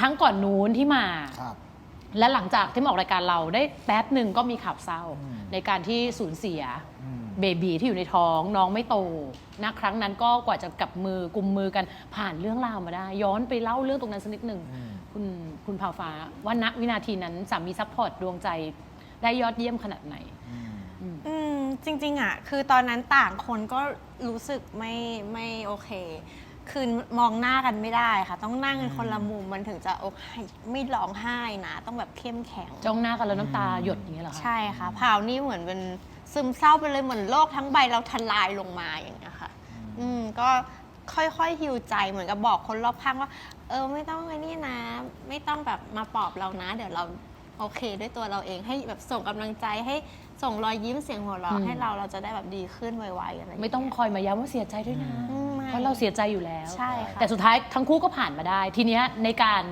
ครั้งก่อนนู้นที่มา ครับ และหลังจากที่มาออกรายการเราได้แป๊บหนึ่งก็มีข่าวเศร้า อืม ในการที่สูญเสียอืม เบบีที่อยู่ในท้องน้องไม่โตนะครั้งนั้นก็กว่าจะกลับมือกุมมือกันผ่านเรื่องราวมาได้ ย้อนไปเล่าเรื่องตรงนั้นสักนิดหนึ่งอืม คุณคุณภาวฟ้าว่าณวินาทีนั้นสามีซัพพอร์ตดวงใจได้ยอดเยี่ยมขนาดไหน อืม อืมอืมจริงๆอะ คือตอนนั้นต่างคนก็รู้สึกไม่ไม่โอเค คือมองหน้ากันไม่ได้ค่ะ ต้องนั่งกันคนละมุมมันถึงจะโอเคไม่ร้องไห้นะต้องแบบเข้มแข็ง จ้องหน้ากันแล้วน้ำตาหยดอย่างเงี้ยเหรอคะใช่ค่ะพาวนี่เหมือนเป็นซึมเศร้าไปเลยเหมือนโลกทั้งใบเราทลายลงมาอย่างเงี้ยค่ะ อืมก็ค่อยๆฮิวใจเหมือนกับบอกคนรอบข้างว่า เออไม่ต้องไอ้นี่นะ ไม่ต้องแบบมาปลอบเรานะ เดี๋ยวเราโอเค ด้วยตัวเราเองให้แบบส่งกำลังใจให้ส่งรอยยิ้มเสียงหัวเราะให้เราเราจะได้แบบดีขึ้นไวๆอะไรย่าเยไม่ต้องคอยมาย้ำว่าเสียใจด้วยนะ อืมไม่ เพราะเราเสียใจอยู่แล้ว ใช่ค่ะแต่สุดท้ายทั้งคู่ก็ผ่านมาได้ ทีเนี้ยในการ